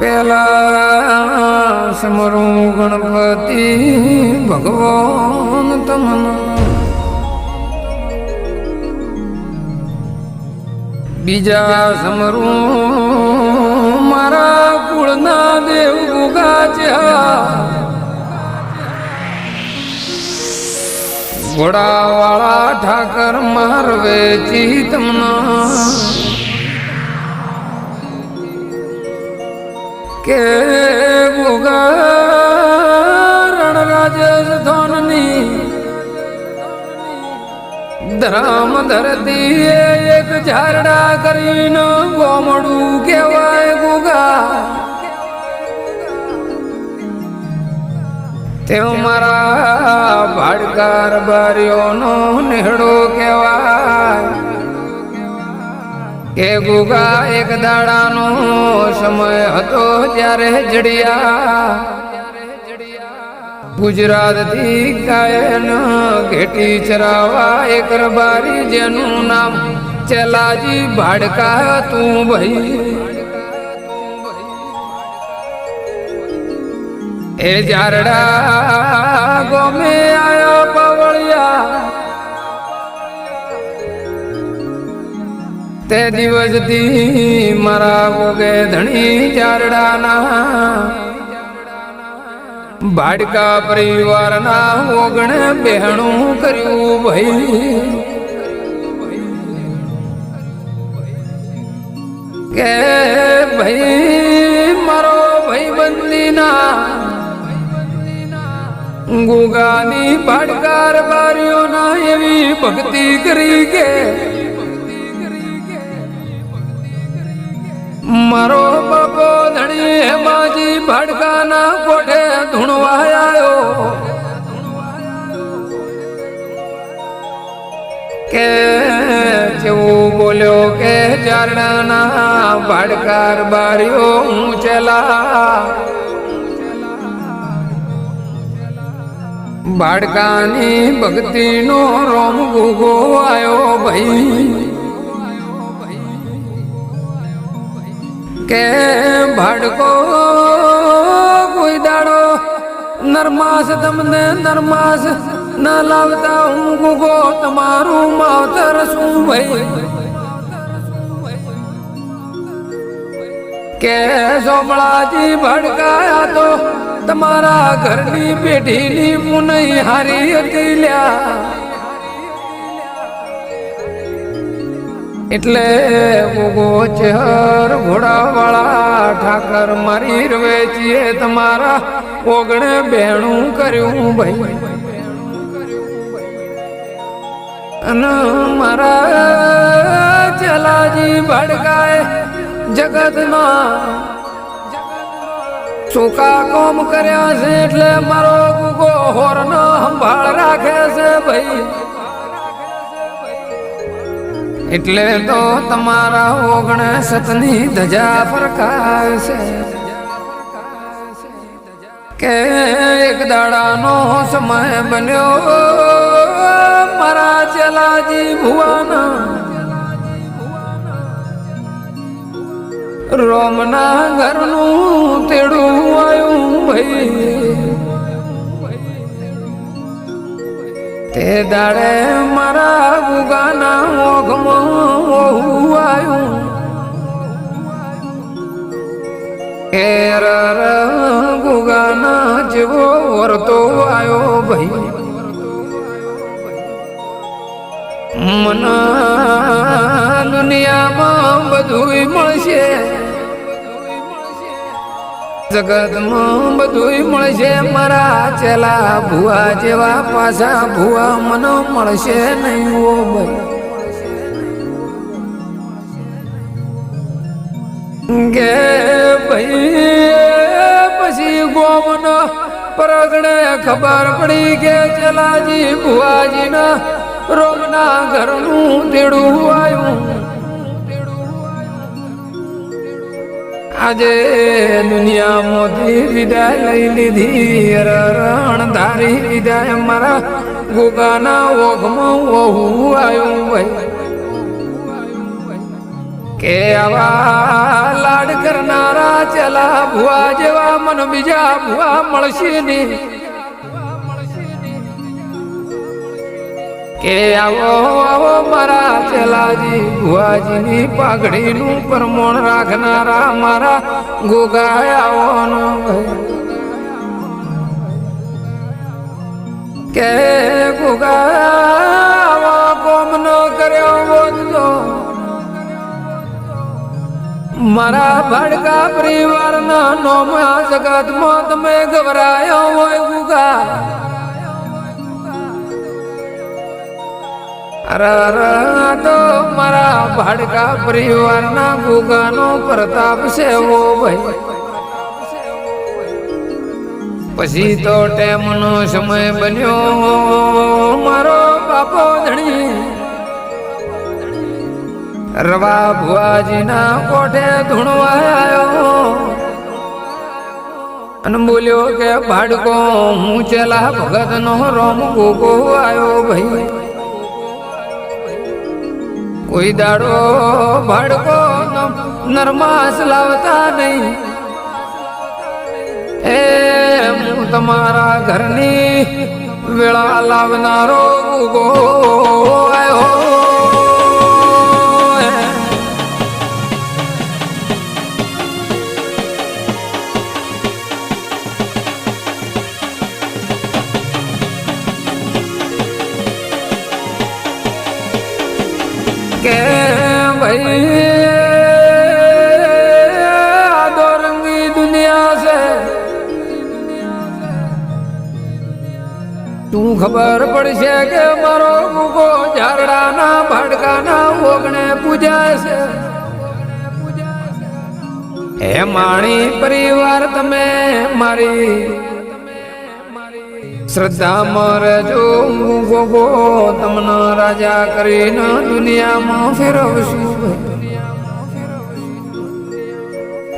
પેલા સમરું ગણપતિ ભગવાન તમને. બીજા સમરું મારા કુળના દેવ ગુગા ઘોડાવાળા ઠાકર મારવે ચિતમના કે ગુગરણ રાજેશ ધોનની ધરામ ધરતી એક ઝારડા કરીને ગોમડું કહેવાય તે મારા ભાડકાર બારીઓનો નેહડો કહેવાય. કે ગુગા એક દાડાનો સમય હતો ત્યારે જડિયા. ગુજરાતથી ગાયન ઘેટી ચરાવા એક રબારી જેનું નામ ચલાજી ભાડકા તું ભાઈ. એ જારડા ગોમે આયો પવળિયા. તે દિવસથી મારા ગોગે ધણી જારડાના. ભાડકા પરિવારના ઓગણે બહેણું કર્યું ભાઈ. કે ભાઈ, મારો ભાઈ બંદીના ગુગાની ભાડકાર ના એવી ભક્તિ કરી કે, મારો બાપો ધણી હેમાજી ભાડકાના કોઠે ધૂણવા આવ્યો કે જેવું બોલ્યો કે ચારણાના ભાડકાર બાર્યો હું ચલા ભાડકાની ભક્તિનો રોમ ગુગો આવ્યો ભાઈ. કે ભાડકો કોઈ દાડો નરમાસ, તમને નરમાસ ના લાવતા હું ગુગો તમારું માવતર શું ભાઈ? કે સોપળાજી ભડકાયા તો તમારા ઘરની પેઢીની પુનઈ હારી હતી લ્યા. એટલે ગોગો ચહર ઘોડાવાળા ઠાકર મારી રવે છીએ તમારા ઓગણે બેણું કર્યું ભાઈ. અને મારા ચલાજી ભડકાય જગતમાં ચોકા કોમ કર્યા છે એટલે મારો ગુગો હોરનો સંભાળ રાખે છે ભાઈ. એટલે તો તમારા ઓગણે સતની ધજા ફરકાય છે કે એક દાડાનો સમય બન્યો મારા ચલાજી ભુવાના. રોમના ઘરનું તેડું આવ્યું ભાઈ. તે દાડે મારા ગુગાના મોઘમાં ઓહું આવ્યું રર ગુગાના જેવો વરતો આવ્યો ભાઈ. મના દુનિયામાં બધું મળશે. જગતમાં બધું મળશે મારા ચેલા ભુવા જેવા પાછા ભુવા મનો મળશે નહીં ઓ ભાઈ કે ભાઈ પછી ગોમનો પરગણે ખબર પડી કે ચલાજી ભુવાજીના રોગના ઘરનું તેડું આવ્યું. આજે દુનિયામાંથી વિદાય લઈ લીધી રણ ધારી વિદાય મારા ગોગાના ઓઘમાં વહુ આવ્યું ભાઈ કે આવા લાડ કરનારા ચલા ભુવા જેવા મન બીજા ભુવા મળશે નહીં. કે આવો આવો મારા ચલાજી, ભુવાજીની પાઘડીનું પરમોણ રાખનારા મારા ગોગા આવવાનો કે ગોગા કોમ ન કર્યો હોત મારા ભડકા પરિવારના નોમા જગતમાં તમે ગભરાયો તો મારા ભાડકા પરિવારના ભૂગાનો પ્રતાપ છે ઓ ભાઈ પછી તો ટેમનો સમય બન્યો મારો બાપો ધણી રવા ભુવાજીના કોઠે ધૂણવા આવ્યો અને બોલ્યો કે ભાડકો હું ચેલા ભગત નો રોમ ગોગો આવ્યો ભાઈ કોઈ દાડો ભાડકો નરમાસ લાવતા નહીં. એ હું તમારા ઘરની વેળા લાવનારો ગો આવ્યો. તું ખબર પડશે કે મારો મૂકો ઝારડાના ભાડકાના ઓગણે પૂજાય છે હે માણી પરિવાર, તમે મારી શ્રદ્ધા મરજો ગોગો તમને રાજા કરીને દુનિયામાં ફેરવશું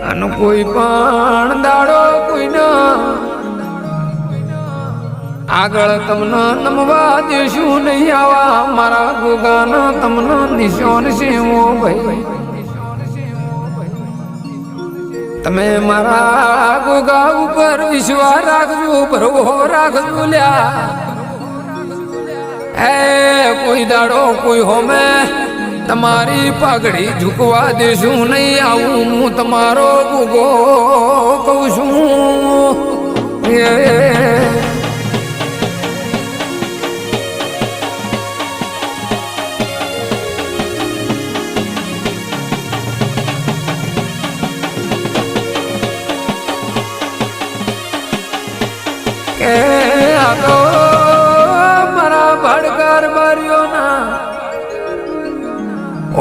આનો કોઈ પણ દાડો કોઈ ના. આગળ તમને નમવા દેશું નહીં આવા. મારા ગોગાના તમને નિશોન છે ઓ ભાઈ. તમે મારા ગોગા ઉપર વિશ્વાસ રાખજો, ભરવો રાખજો લ્યા. એ, કોઈ દાડો, કોઈ હોમે તમારી પાઘડી ઝૂકવા દેશું નહીં આવું, હું તમારો ગુગો કહું છું.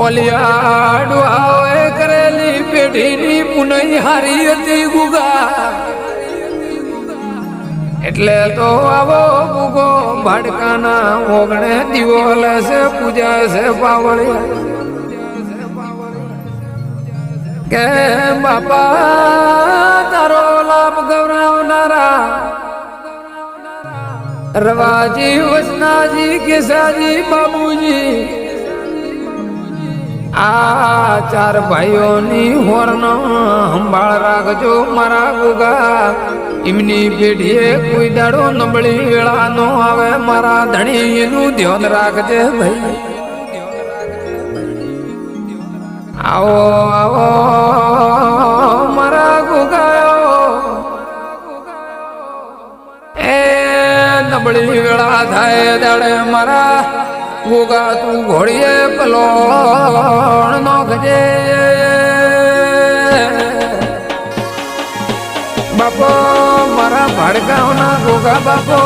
ઓલિયાડુ આવે કરેલી પેઢીની પુનઈ હારી હતી ગુગા. એટલે તો આવો ગુગો ભાડકાના ઓગણે દીવો લેશે, પૂજા છે પાવળી. કે બાપા, તારો લાભ ગૌરવનારા. રવાજી, વસનાજી, કેસાજી, બાબુજી આ ચાર ભાઈઓની હોર્ન સંભાળ રાખજો મારા ગુગા. એમની પેઢીએ કોઈ દાડો નબળી વેળા નો આવે, મારા ધણી એનું ધ્યાન રાખજે ભાઈ. આવો આવો, મારા ગુગાયો એ નબળી વેળા થાય દાડે મારા ગોગા તું ઘોડીએ પલો નોખજે બાપો મારા ભાડકાઓના ગોગા બાપો